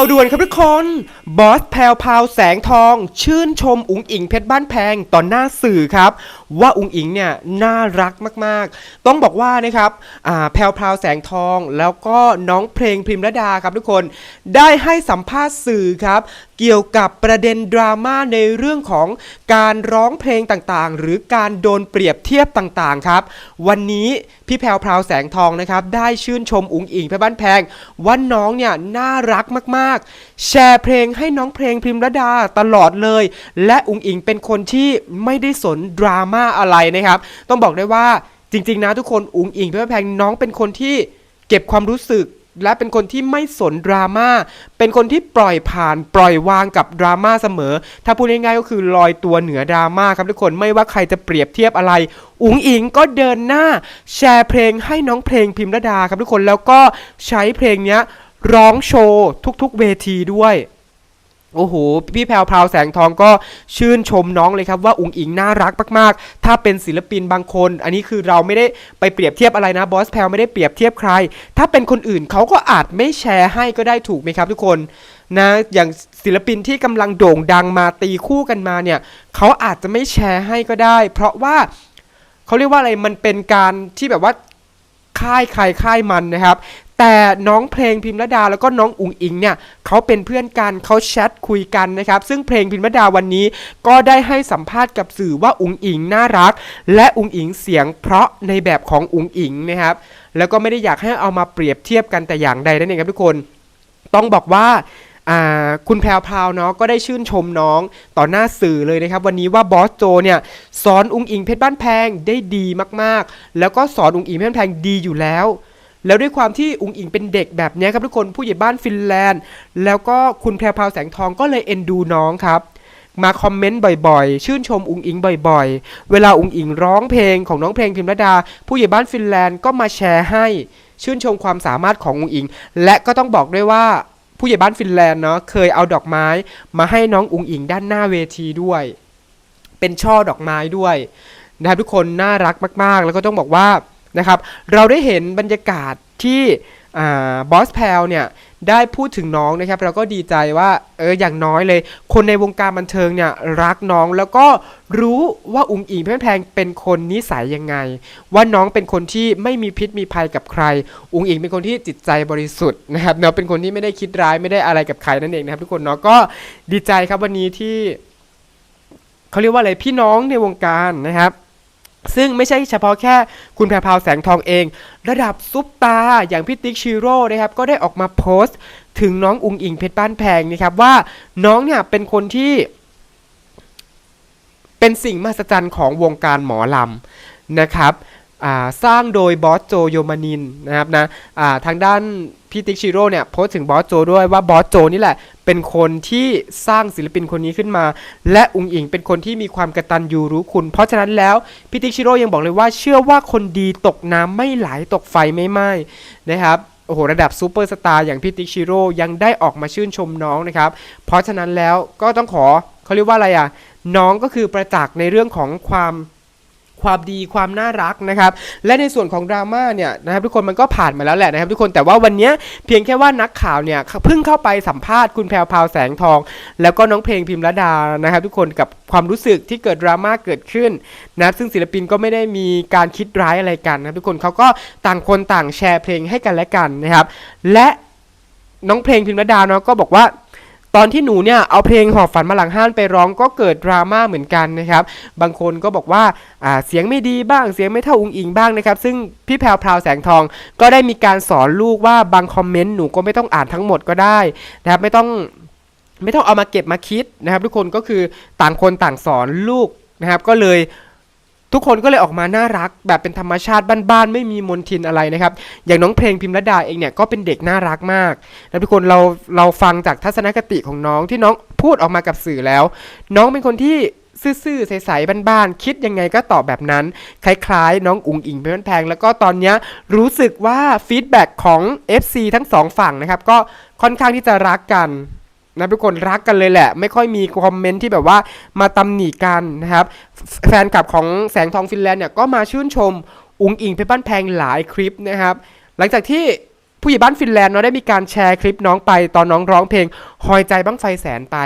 าวด่วนครับทุกคน บอสแพลวพาวแสงทอง ชื่นชมอุ๋งอิงเพชรบ้านแพงต่อหน้าสื่อครับ ว่าอุ๋งอิงเนี่ยน่ารักมากๆ ต้องบอกว่านะครับอ่าแพลวพาวแสงทอง แล้วก็น้องเพลงพิมรดาครับทุกคนได้ให้สัมภาษณ์สื่อครับ เกี่ยวกับประเด็นดราม่าในเรื่องของการร้องเพลงต่างๆ หรือการโดนเปรียบเทียบต่างๆครับ วันนี้พี่แพลวพาวแสงทองนะครับได้ชื่นชมอุ๋งอิงเพชรบ้านแพงว่าน้องเนี่ยน่ารักมากๆแชร์เพลงให้น้องเพลงพิมรดาตลอดเลย และอุงอิงเป็นคนที่ไม่ได้สนดราม่าอะไรนะครับ ต้องบอกได้ว่าจริง ๆ นะทุกคนอุงอิงเพชรบ้านแพงน้องเป็นคนที่เก็บความรู้สึกและเป็นคนที่ไม่สนดราม่า เป็นคนที่ปล่อยผ่านปล่อยวางกับดราม่าเสมอ ถ้าพูดง่ายๆก็คือลอยตัวเหนือดราม่าครับทุกคน ไม่ว่าใครจะเปรียบเทียบอะไร อุ๋งอิงก็เดินหน้า แชร์เพลงให้น้องเพลงพิมรดาครับทุกคน แล้วก็ใช้เพลงเนี้ย ร้องโชว์ทุกๆเวทีด้วยโอ้โห พี่แพรวพราวแสงทองก็ชื่นชมน้องเลยครับว่าอุ๋งอิงน่ารักมากๆ ถ้าเป็นศิลปินบางคน อันนี้คือเราไม่ได้ไปเปรียบเทียบอะไรนะบอสแพรวไม่ได้เปรียบเทียบใคร ถ้าเป็นคนอื่นเขาก็อาจไม่แชร์ให้ก็ได้ถูกไหมครับทุกคนนะอย่างศิลปินที่กำลังโด่งดังมาตีคู่กันมาเนี่ยเขาอาจจะไม่แชร์ให้ก็ได้ เพราะว่าเขาเรียกว่าอะไรมันเป็นการที่แบบว่าค่ายใครค่ายมันนะครับ แต่น้องเพลงพิมพ์รดาแล้วก็น้องอุ๋งอิงเนี่ยเขาเป็นเพื่อนกันเขาแชทคุยกันนะครับซึ่งเพลงพิมพ์รดาวันนี้ ก็ได้ให้สัมภาษณ์กับสื่อว่าอุ๋งอิงน่ารัก และอุ๋งอิงเสียงเพราะในแบบของอุ๋งอิงนะครับแล้วก็ไม่ได้อยากให้เอามาเปรียบเทียบกันแต่อย่างใดนั่นเองครับทุกคน ต้องบอกว่าอ่าคุณแพรวพราวเนาะก็ได้ชื่นชมน้องต่อหน้าสื่อเลยนะครับ วันนี้ว่าบอสโจเนี่ยสอนอุงอิงเพชรบ้านแพงได้ดีมากๆ แล้วก็สอนอุงอิงเพชรบ้านแพงดีอยู่แล้ว แล้วด้วยความที่อุงอิงเป็นเด็กแบบนี้ครับทุกคนผู้ใหญ่บ้านฟินแลนด์ แล้วก็คุณแพรวพาวแสงทองก็เลยเอ็นดูน้องครับ มาคอมเมนต์บ่อยๆ ชื่นชมอุงอิงบ่อยๆ เวลาอุงอิงร้องเพลงของน้องเพลงพิมรดา ผู้ใหญ่บ้านฟินแลนด์ก็มาแชร์ให้ ชื่นชมความสามารถของอุงอิง และก็ต้องบอกด้วยว่าผู้ใหญ่บ้านฟินแลนด์เนาะเคยเอาดอกไม้มาให้น้องอุงอิงด้านหน้าเวทีด้วย เป็นช่อดอกไม้ด้วยนะครับทุกคนน่ารักมากๆ แล้วก็ต้องบอกว่า นะครับ เราได้เห็นบรรยากาศที่บอสแพลเนี่ยได้พูดถึงน้องนะครับ เราก็ดีใจว่าเอออย่างน้อยเลย คนในวงการบันเทิงเนี่ยรักน้องแล้วก็รู้ว่าอุ๋งอิงเพื่อนแพงเป็นคนนิสัยยังไง ว่าน้องเป็นคนที่ไม่มีพิษมีภัยกับใคร อุ๋งอิงเป็นคนที่จิตใจบริสุทธิ์นะครับเนาะเป็นคนที่ไม่ได้คิดร้ายไม่ได้อะไรกับใครนั่นเองนะครับทุกคนเนาะก็ดีใจครับวันนี้ที่เขาเรียกว่าอะไรพี่น้องในวงการนะครับ ซึ่งไม่ใช่เฉพาะแค่คุณแพรพาวแสงทองเอง ระดับซุปตาอย่างพี่ติ๊กชิโร่นะครับก็ได้ออกมาโพสต์ ถึงน้องอุงอิงเพชรบ้านแพงนะครับว่าน้องเนี่ยเป็นคนที่ เป็นสิ่งมหัศจรรย์ของวงการหมอลำนะครับ สร้างโดยบอสโจโยมานินนะครับนะาทางด้านพี่ติ๊กชิโร่เนี่ยโพสต์ถึงบอสโจด้วยว่าบอสโจนี่แหละ เป็นคนที่สร้างศิลปินคนนี้ขึ้นมา และอุงอิงเป็นคนที่มีความกระตันยูรู้คุณ เพราะฉะนั้นแล้วพี่ติ๊กชิโร่ยังบอกเลยว่าเชื่อว่าคนดีตกน้ำไม่ไหลตกไฟไม่ไหม้นะครับโอ้โหระดับซูเปอร์สตาร์อย่างพี่ติ๊กชิโร่ยังได้ออกมาชื่นชมน้องนะครับ เพราะฉะนั้นแล้วก็ต้องขอเขาเรียกว่าอะไรอะน้องก็คือประจักษ์ในเรื่องของความ ความดีความน่ารักนะครับและในส่วนของดราม่าเนี่ยนะครับทุกคนมันก็ผ่านมาแล้วแหละนะครับ ทุกคนแต่ว่าวันนี้เพียงแค่ว่านักข่าวเนี่ยเพิ่งเข้าไปสัมภาษณ์คุณแพรวพาวแสงทอง แล้วก็น้องเพลงพิมพ์รดานะครับ ทุกคนกับความรู้สึกที่เกิดดราม่าเกิดขึ้นนะครับซึ่งศิลปินก็ไม่ได้มีการคิดร้ายอะไรกันนะครับทุกคนเขาก็ต่างคนต่างแชร์เพลงให้กันและกันนะครับและน้องเพลงพิมพ์รดาเนาะก็บอกว่า ตอนที่หนูเนี่ยเอาเพลงหอบฝันมาหลังห้านไปร้องก็เกิดดราม่าเหมือนกันนะครับ บางคนก็บอกว่าเสียงไม่ดีบ้างเสียงไม่เท่าอุงอิงบ้างนะครับ ซึ่งพี่แพรวพราวแสงทองก็ได้มีการสอนลูกว่าบางคอมเมนต์หนูก็ไม่ต้องอ่านทั้งหมดก็ได้นะครับไม่ต้องไม่ต้องเอามาเก็บมาคิดนะครับ ทุกคนก็คือต่างคนต่างสอนลูกนะครับ ก็เลย ทุกคนก็เลยออกมาน่ารัก แบบเป็นธรรมชาติบ้านๆไม่มีมนทินอะไรนะครับ อย่างน้องเพลงพิมรดาเองเนี่ยก็เป็นเด็กน่ารักมากแล้วทุกคนเราเราฟังจากทัศนคติของน้องที่น้องพูดออกมากับสื่อแล้ว น้องเป็นคนที่ซื่อๆใสๆบ้านๆคิดยังไงก็ตอบแบบนั้น คล้ายๆ น้องอุ๋งอิงเป็นแพง แล้วก็ตอนนี้รู้สึกว่าฟีดแบ็กของ FC ทั้งสองฝั่งนะครับ ก็ค่อนข้างที่จะรักกัน นะทุกคนรักกันเลยแหละ ไม่ค่อยมีคอมเมนต์ที่แบบว่ามาตำหนิกันนะครับ แฟนคลับของแสงทองฟินแลนด์เนี่ยก็มาชื่นชมอุงอิงเพชรบ้านแพงหลายคลิปนะครับ หลังจากที่ผู้ใหญ่บ้านฟินแลนด์เนาะได้มีการแชร์คลิปน้องไปตอนน้องร้องเพลงหอยใจบ้างไฟแสนไป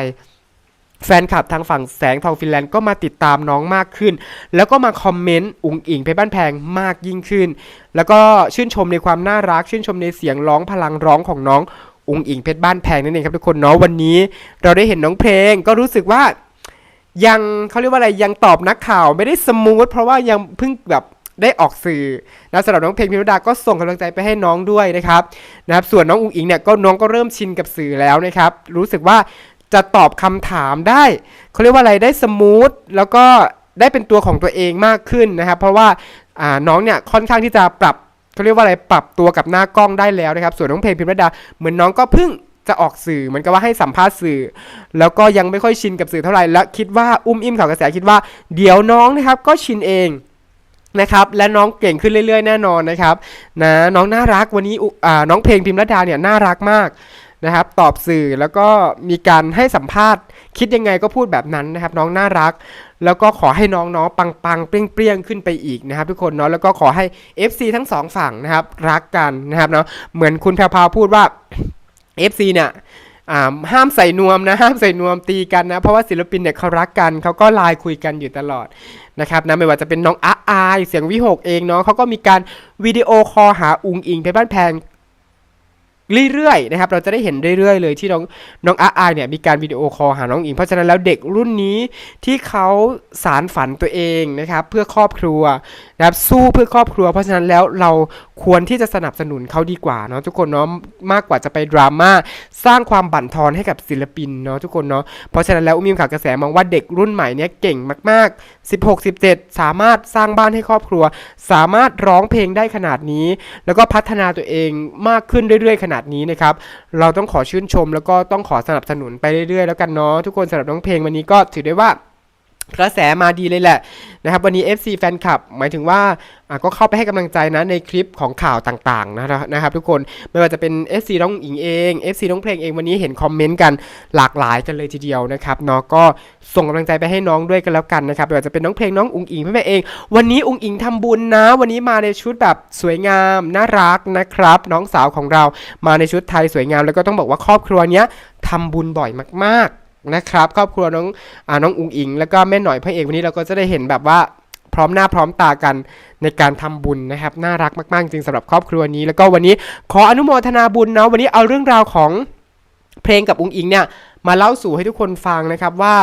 แฟนคลับทางฝั่งแสงทองฟินแลนด์ก็มาติดตามน้องมากขึ้น แล้วก็มาคอมเมนต์อุ๋งอิงเพชรบ้านแพงมากยิ่งขึ้น แล้วก็ชื่นชมในความน่ารัก ชื่นชมในเสียงร้องพลังร้องของน้อง อุงอิงเพชรบ้านแพงนั่นเองครับทุกคนเนาะวันนี้ เราได้เห็นน้องเพลงก็รู้สึกว่ายังเขาเรียกว่าอะไรยังตอบนักข่าวไม่ได้สมูทเพราะว่ายังเพิ่งแบบได้ออกสื่อนะสำหรับน้องเพลงพิมรดาก็ส่งกำลังใจไปให้น้องด้วยนะครับนะครับส่วนน้องอุงอิงเนี่ยก็น้องก็เริ่มชินกับสื่อแล้วนะครับรู้สึกว่าจะตอบคำถามได้เขาเรียกว่าอะไรได้สมูทแล้วก็ได้เป็นตัวของตัวเองมากขึ้นนะครับเพราะว่าน้องเนี่ยค่อนข้างที่จะปรับ เขาเรียกว่าอะไรปรับตัวกับหน้ากล้องได้แล้วนะครับ ส่วนน้องเพลงพิมพ์รดาเหมือนน้องก็เพิ่งจะออกสื่อเหมือนกับว่าให้สัมภาษณ์สื่อ แล้วก็ยังไม่ค่อยชินกับสื่อเท่าไหร่และคิดว่าอุ้มอิ่มข่าวกระแสคิดว่าเดี๋ยวน้องนะครับก็ชินเองนะครับและน้องเก่งขึ้นเรื่อย ๆ แน่นอนนะครับนะน้องน่ารักวันนี้อ่าน้องเพลงพิมพ์ระดาเนี่ยน่ารักมากนะครับตอบสื่อแล้วก็มีการให้สัมภาษณ์ คิดยังไงก็พูดแบบนั้นนะครับ น้องน่ารัก แล้วก็ขอให้น้องเนาะปังๆเปรี้ยงๆขึ้นไปอีกนะครับ ทุกคนเนาะแล้วก็ขอให้ FC ทั้งสองฝั่งนะครับ รักกันนะครับเนาะเหมือนคุณแพรวพราวพูดว่า FC เนี่ยอ่าห้ามใส่นวมนะห้ามใส่นวมตีกันนะ เพราะว่าศิลปินเนี่ยเขารักกันเขาก็ไลน์คุยกันอยู่ตลอดนะครับนะไม่ว่าจะเป็นน้องอาอายเสียงวิหกเองเนาะเขาก็มีการวิดีโอคอลหาอุงอิงเพชรบ้านแพง เรื่อยๆนะครับเราจะได้เห็นเรื่อยๆ เลยที่น้องน้องอาอายเนี่ยมีการวิดีโอคอลหาน้องอิงเพราะฉะนั้นแล้วเด็กรุ่นนี้ที่เขาสารฝันตัวเองนะครับเพื่อครอบครัวนะครับสู้เพื่อครอบครัว เพราะฉะนั้นแล้วเราควรที่จะสนับสนุนเขาดีกว่าเนาะทุกคนเนาะมากกว่าจะไปดราม่าสร้างความบั่นทอนให้กับศิลปินเนาะทุกคนเนาะเพราะฉะนั้นแล้วอุ้มอิมข่าวกระแสมองว่าเด็กรุ่นใหม่เนี่ยเก่งมาก ๆ 16 17 สามารถสร้างบ้านให้ครอบครัว สามารถร้องเพลงได้ขนาดนี้ แล้วก็พัฒนาตัวเองมากขึ้นเรื่อยๆขนาดนี้นะครับ เราต้องขอชื่นชมแล้วก็ต้องขอสนับสนุนไปเรื่อยๆแล้วกันเนาะทุกคนสำหรับน้องเพลงวันนี้ก็ถือได้ว่า กระแสมาดีเลยแหละนะครับวันนี้ FC แฟนคลับ หมายถึงว่าก็เข้าไปให้กำลังใจนะในคลิปของข่าวต่างๆนะนะครับทุกคนไม่ว่าจะเป็น FC น้องอิงเอง FC น้องเพลงเองวันนี้เห็นคอมเมนต์กันหลากหลายกันเลยทีเดียวนะครับเนาะก็ส่งกำลังใจไปให้น้องด้วยกันแล้วกันนะครับไม่ว่าจะเป็นน้องเพลงน้องอุงอิงพี่แม่เอง วันนี้อุงอิงทำบุญนะ วันนี้มาในชุดแบบสวยงามน่ารักนะครับ น้องสาวของเรามาในชุดไทยสวยงามแล้วก็ต้องบอกว่าครอบครัวเนี้ยทำบุญบ่อยมากๆ นะครับครอบครัวน้องอาน้องอุงอิง แล้วก็แม่หน่อยพระเอกวันนี้เราก็จะได้เห็นแบบว่าพร้อมหน้าพร้อมตากันในการทำบุญนะครับ น่ารักมาก ๆ จริงสำหรับครอบครัวนี้ แล้วก็วันนี้ขออนุโมทนาบุญเนาะวันนี้เอาเรื่องราวของเพลงกับอุงอิงเนี่ยมาเล่าสู่ให้ทุกคนฟังนะครับว่า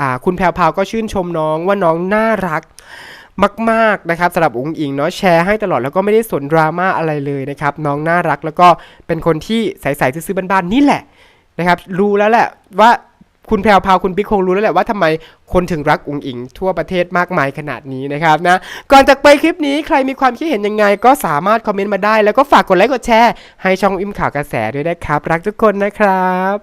อ่าคุณแพรวพาวก็ชื่นชมน้องว่าน้องน่ารักมากๆนะครับสำหรับอุงอิงเนาะแชร์ให้ตลอดแล้วก็ไม่ได้สนดราม่าอะไรเลยนะครับน้องน่ารักแล้วก็เป็นคนที่ใสๆซื่อๆบ้านๆนี่แหละนะครับรู้แล้วแหละว่า คุณแพรวพาวคุณบิ๊กคงรู้แล้วแหละว่าทำไมคนถึงรักอุงอิงทั่วประเทศมากมายขนาดนี้นะครับนะก่อนจากไปคลิปนี้ใครมีความคิดเห็นยังไง ก็สามารถคอมเมนต์มาได้ แล้วก็ฝากกดไลค์กดแชร์ให้ช่องอิมข่าวกระแสด้วยนะครับ รักทุกคนนะครับ